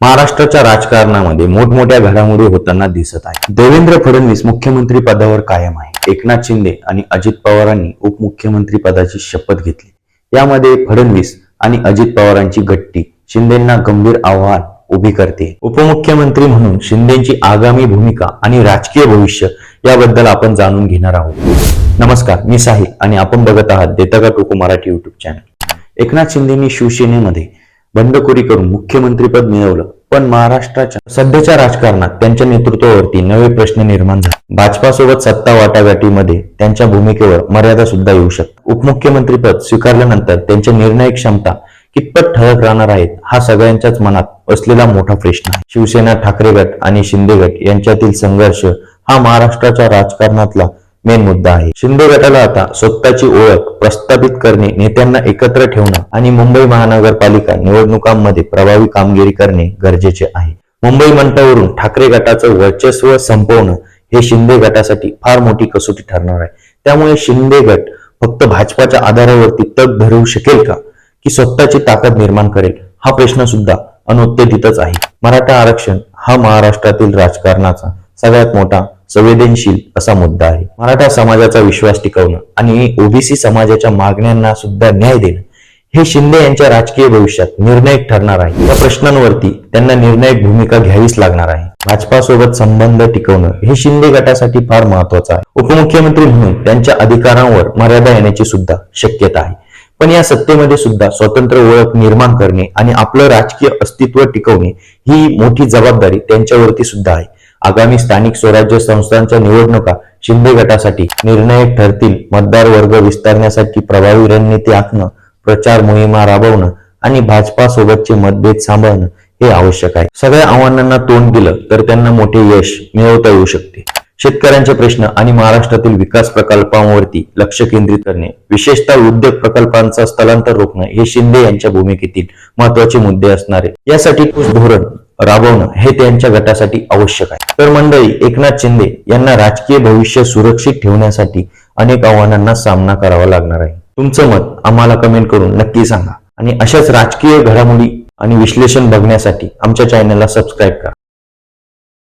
महाराष्ट्राच्या राजकारणामध्ये मोठमोठ्या घडामोडी होताना दिसत आहे देवेंद्र फडणवीस मुख्यमंत्री पदावर कायम आहे. एकनाथ शिंदे आणि अजित पवारांनी उपमुख्यमंत्री पदाची शपथ घेतली. यामध्ये फडणवीस आणि अजित पवारांची गट्टी शिंदेना गंभीर आव्हान उभी करते. उपमुख्यमंत्री म्हणून शिंदेची आगामी भूमिका आणि राजकीय भविष्य याबद्दल आपण जाणून घेणार आहोत. नमस्कार मी साहिल आणि आपण बघत आहात देता का टोको मराठी युट्यूब चॅनल एकनाथ शिंदेनी शिवसेनेमध्ये बंडखोरी करून मुख्यमंत्रीपद मिळवलं. पण महाराष्ट्राच्या सध्याच्या राजकारणात त्यांच्या नेतृत्वावरती नवे प्रश्न निर्माण झाले. भाजपासोबत सत्ता वाटाघाटीमध्ये त्यांच्या भूमिकेवर मर्यादा सुद्धा येऊ शकतात. उपमुख्यमंत्रीपद स्वीकारल्यानंतर त्यांच्या निर्णायक क्षमता कितपत ठळक राहणार आहेत हा सगळ्यांच्याच मनात असलेला मोठा प्रश्न आहे. शिवसेना ठाकरे गट आणि शिंदे गट यांच्यातील संघर्ष हा महाराष्ट्राच्या राजकारणातला मेन मुद्दा आहे. शिंदे गटाला आता स्वतःची ओळख प्रस्थापित करणे नेत्यांना एकत्र ठेवणं आणि मुंबई महानगरपालिका निवडणुकांमध्ये प्रभावी कामगिरी करणे गरजेचे आहे. मुंबई मंटावरून ठाकरे गटाचं वर्चस्व संपवणं हे शिंदे गटासाठी फार मोठी कसोटी ठरणार आहे. त्यामुळे शिंदे गट फक्त भाजपाच्या आधारावरती तग धरू शकेल का? की स्वतःची ताकद निर्माण करेल? हा प्रश्न सुद्धा अनुत्तेजितच आहे. मराठा आरक्षण हा महाराष्ट्रातील राजकारणाचा सगळ्यात मोठा संवेदनशील असा मुद्दा आहे. मराठा समाजाचा विश्वास टिकवणं आणि ओबीसी समाजाच्या मागण्यांना सुद्धा न्याय देणं हे शिंदे यांच्या राजकीय भविष्यात निर्णायक ठरणार आहे. या प्रश्नांवरती त्यांना निर्णायक भूमिका घ्यावीच लागणार आहे. भाजपासोबत संबंध टिकवणं हे शिंदे गटासाठी फार महत्वाचं आहे. उपमुख्यमंत्री म्हणून त्यांच्या अधिकारांवर मर्यादा येण्याची सुद्धा शक्यता आहे. पण या सत्तेमध्ये सुद्धा स्वतंत्र ओळख निर्माण करणे आणि आपलं राजकीय अस्तित्व टिकवणे ही मोठी जबाबदारी त्यांच्यावरती सुद्धा आहे. आगामी स्थानिक स्वराज्य संस्थांच्या निवडणुका शिंदे गटासाठी निर्णायक ठरतील. मतदार वर्ग विस्तारण्यासाठी प्रभावी रणनीती आखणं प्रचार मोहिमा राबवणं आणि भाजपा सोबतचे मतभेद सांभाळणं हे आवश्यक आहे. सगळ्या आव्हानांना तोंड दिलं तर त्यांना मोठे यश मिळवता येऊ शकते. शेतकऱ्यांचे प्रश्न आणि महाराष्ट्रातील विकास प्रकल्पांवरती लक्ष केंद्रित करणे विशेषतः उद्योग प्रकल्पांचा स्थलांतर रोखणं हे शिंदे यांच्या भूमिकेतील महत्त्वाचे मुद्दे असणारे यासाठी ठोस धोरण राबवणं हे त्यांच्या गटासाठी आवश्यक आहे. तर मंडळी एकनाथ शिंदे यांना राजकीय भविष्य सुरक्षित ठेवण्यासाठी अनेक आव्हानांना सामना करावा लागणार आहे. तुमचं मत आम्हाला कमेंट करून नक्की सांगा. आणि अशाच राजकीय घडामोडी आणि विश्लेषण बघण्यासाठी आमच्या चॅनलला सबस्क्राईब करा.